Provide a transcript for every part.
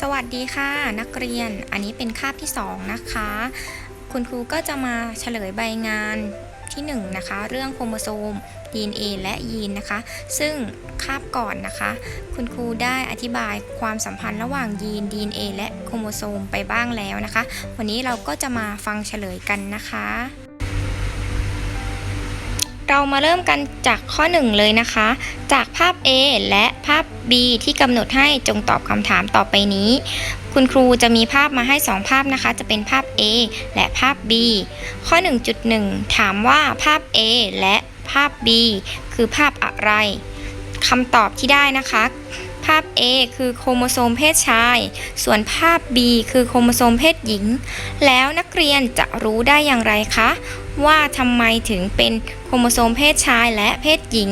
สวัสดีค่ะนักเรียน อันนี้เป็นคาบที่ 2 นะคะ คุณครูก็จะมาเฉลยใบงานที่1นนะคะ เรื่องโครโมโซม DNA และยีนนะคะ ซึ่งคาบก่อนนะคะ คุณครูได้อธิบายความสัมพันธ์ระหว่างยีน DNA และโครโมโซมไปบ้างแล้วนะคะ วันนี้เราก็จะมาฟังเฉลยกันนะคะ เรามาเริ่มกันจากข้อ 1 เลยนะคะ จากภาพ A และภาพ B ที่กำหนดให้จงตอบคำถามต่อไปนี้ คุณครูจะมีภาพมาให้ 2 ภาพนะคะ จะเป็นภาพ A และภาพ B ข้อ 1.1 ถามว่าภาพ A และภาพ B คือภาพอะไรคำตอบที่ได้นะคะ ภาพ A คือโครโมโซมเพศชาย ส่วนภาพ B คือโครโมโซมเพศหญิง แล้วนักเรียนจะรู้ได้อย่างไรคะ ว่าทำไมถึงเป็นโครโมโซมเพศชายและเพศหญิง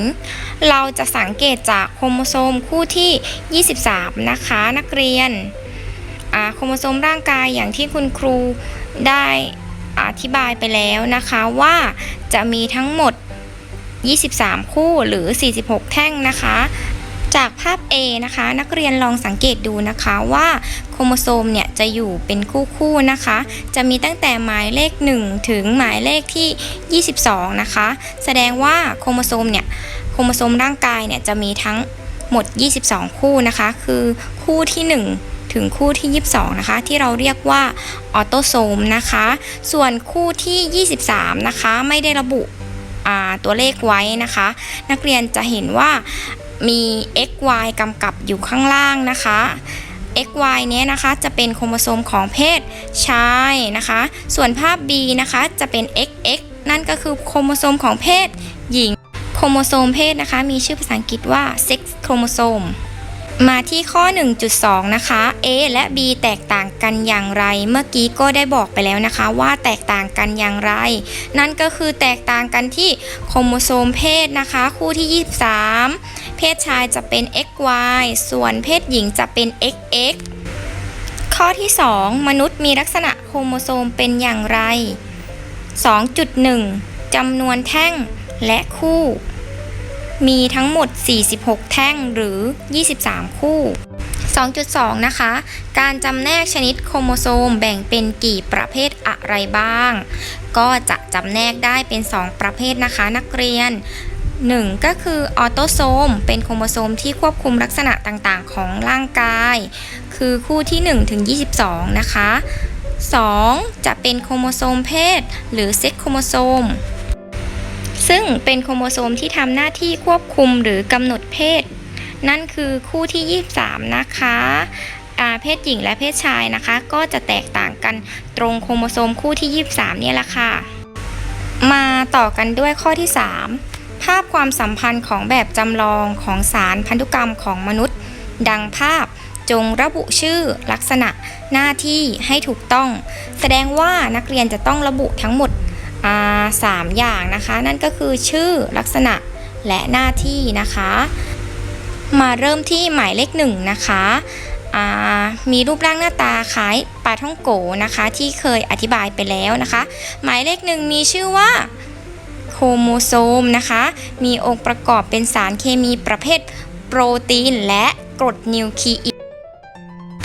เราจะสังเกตจากโครโมโซมคู่ที่ 23 นะคะนักเรียนอ่าโครโมโซมร่างกายอย่างที่คุณครูได้อธิบายไปแล้วนะคะว่าจะมีทั้งหมด 23 คู่หรือ 46 แท่งนะคะ จากภาพ A นะคะ นักเรียนลองสังเกตดูนะคะว่าโครโมโซมเนี่ยจะอยู่เป็นคู่ๆนะคะ จะมีตั้งแต่หมายเลข 1 ถึงหมายเลขที่ 22 นะคะ แสดงว่าโครโมโซมเนี่ยโครโมโซมร่างกายเนี่ยจะมีทั้งหมด 22 คู่นะคะ คือคู่ที่ 1ถึงคู่ที่ 22 นะคะ ที่เราเรียกว่าออโตโซมนะคะ ส่วนคู่ที่ 23 นะคะ ไม่ได้ระบุตัวเลขไว้นะคะ นักเรียนจะเห็นว่า มี XY กำกับอยู่ข้างล่างนะคะ XY เนี้ยนะคะจะเป็นโครโมโซมของเพศชายนะคะ ส่วนภาพ B นะคะจะเป็น XX นั่นก็คือโครโมโซมของเพศหญิง โครโมโซมเพศนะคะ มีชื่อภาษาอังกฤษว่า sex chromosome มาที่ข้อ 1.2 นะคะ A และ B แตกต่างกันอย่างไร เมื่อกี้ก็ได้บอกไปแล้วนะคะ ว่าแตกต่างกันอย่างไร นั่นก็คือแตกต่างกันที่โครโมโซมเพศนะคะ คู่ที่ 23 ศชายจะเป็น XY ส่วนเพศหญิงจะเป็น XX ข้อที่ 2 มนุษย์มีลักษณะโครโมโซมเป็นอย่างไร 2.1 จำนวนแท่งและคู่ มีทั้งหมด 46 แท่งหรือ 23 คู่ 2.2 นะคะ การจำแนกชนิดโครโมโซมแบ่งเป็นกี่ประเภทอะไรบ้าง ก็จะจำแนกได้เป็น 2 ประเภทนะคะนักเรียน 1 ก็คือออโตโซม เป็นโครโมโซมที่ควบคุมลักษณะต่างๆ ของร่างกาย คือคู่ที่1ถึง22 นะคะ 2. จะเป็นโครโมโซมเพศ หรือเซ็กโครโมโซม ซึ่งเป็นโครโมโซมที่ทำหน้าที่ควบคุมหรือกำหนดเพศ นั่นคือคู่ที่ 23 นะคะเพศหญิงและเพศชายนะคะ ก็จะแตกต่างกันตรงโครโมโซมคู่ที่ 23 เนี่ยแหละค่ะ มาต่อกันด้วยข้อที่ 3 ภาพความสัมพันธ์ของแบบจำลองของสารพันธุกรรมของมนุษย์ ดังภาพจงระบุชื่อลักษณะหน้าที่ให้ถูกต้อง แสดงว่านักเรียนจะต้องระบุทั้งหมดสามอย่างนะคะ นั่นก็คือชื่อลักษณะและหน้าที่นะคะ มาเริ่มที่หมายเลขหนึ่งนะคะมีรูปร่างหน้าตาคล้ายปลาท่องโกนะคะ ที่เคยอธิบายไปแล้วนะคะ หมายเลขหนึ่งมีชื่อว่า โครโมโซมนะคะ มีองค์ประกอบเป็นสารเคมีประเภทโปรตีนและกรดนิวคลีอิก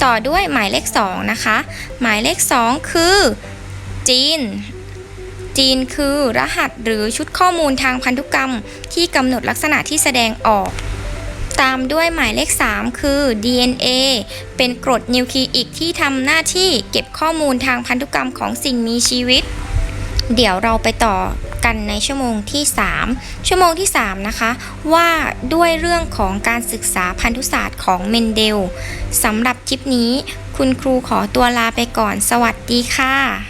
ต่อด้วยหมายเลข 2 นะคะ หมายเลข 2 คือจีนจีนคือรหัสหรือชุดข้อมูลทางพันธุกรรมที่กำหนดลักษณะที่แสดงออก ตามด้วยหมายเลข 3 คือ DNA เป็นกรดนิวคลีอิกที่ทำหน้าที่เก็บข้อมูลทางพันธุกรรมของสิ่งมีชีวิต เดี๋ยวเราไปต่อ กันในชั่วโมงที่ 3 ชั่วโมงที่ 3 นะคะ ว่าด้วยเรื่องของการศึกษาพันธุศาสตร์ของเมนเดลสำหรับคลิปนี้ คุณครูขอตัวลาไปก่อน สวัสดีค่ะ